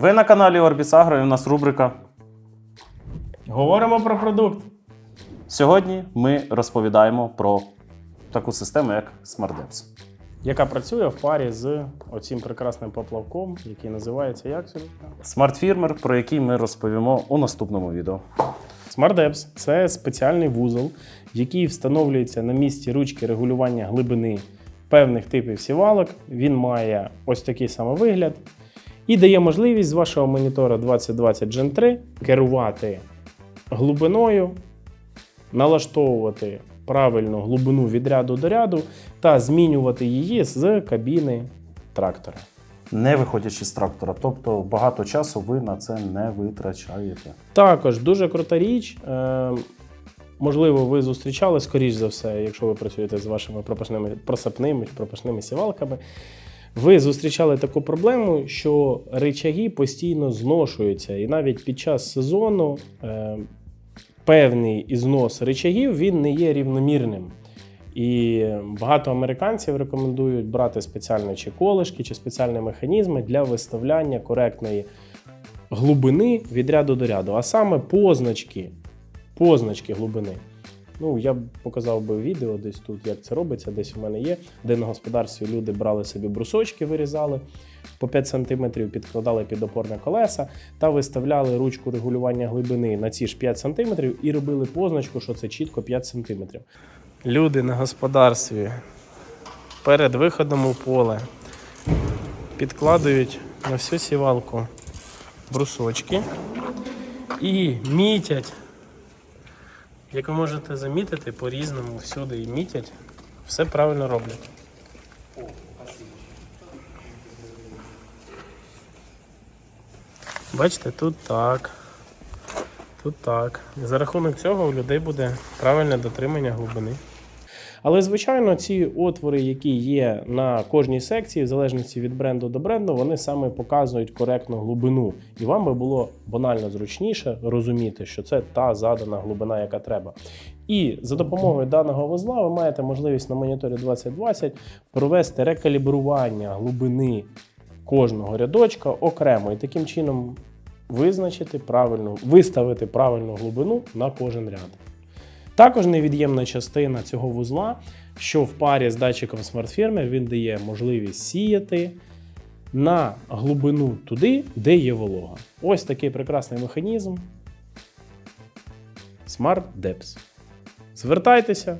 Ви на каналі Agro і у нас рубрика. Говоримо про продукт. Сьогодні ми розповідаємо про таку систему, як SmartDeps. яка працює в парі з оцим прекрасним поплавком, який називається як сьогодні? Смарт-фірмер, про який ми розповімо у наступному відео. SmartDeps – це спеціальний вузол, який встановлюється на місці ручки регулювання глибини певних типів сівалок. Він має ось такий самий вигляд і дає можливість з вашого монітора 2020 Gen 3 керувати глибиною, налаштовувати правильну глибину від ряду до ряду та змінювати її з кабіни трактора. Не виходячи з трактора, тобто багато часу ви на це не витрачаєте. Також дуже крута річ. Е, можливо, ви зустрічали, скоріш за все, якщо ви працюєте з вашими пропашними просапними пропашними сівалками. Ви зустрічали таку проблему, що речаги постійно зношуються, і навіть під час сезону е, певний ізнос речагів він не є рівномірним. І багато американців рекомендують брати спеціальні чи колишки, чи спеціальні механізми для виставляння коректної глибини від ряду до ряду, а саме позначки, позначки глибини. Ну, я б показав би відео десь тут, як це робиться, десь у мене є, де на господарстві люди брали собі брусочки, вирізали по 5 см, підкладали під опорне колеса та виставляли ручку регулювання глибини на ці ж 5 см і робили позначку, що це чітко 5 см. Люди на господарстві перед виходом у поле підкладають на всю сівалку брусочки і мітять. Як ви можете замітити, по-різному всюди і мітять, все правильно роблять. Бачите, тут так. Тут так. За рахунок цього у людей буде правильне дотримання глибини. Але, звичайно, ці отвори, які є на кожній секції, в залежності від бренду до бренду, вони саме показують коректну глибину. І вам би було банально зручніше розуміти, що це та задана глибина, яка треба. І за допомогою даного вузла ви маєте можливість на моніторі 2020 провести рекалібрування глибини кожного рядочка окремо і таким чином визначити правильну, виставити правильну глибину на кожен ряд. Також невід'ємна частина цього вузла, що в парі з датчиком SmartFirmer він дає можливість сіяти на глибину туди, де є волога. Ось такий прекрасний механізм. Smart Depths. Звертайтеся,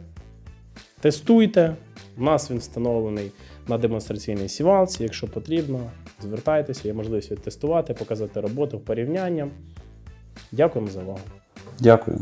тестуйте. У нас він встановлений на демонстраційній сівалці. Якщо потрібно, звертайтеся, є можливість відтестувати, показати роботу в порівняння. Дякуємо за увагу. Дякую.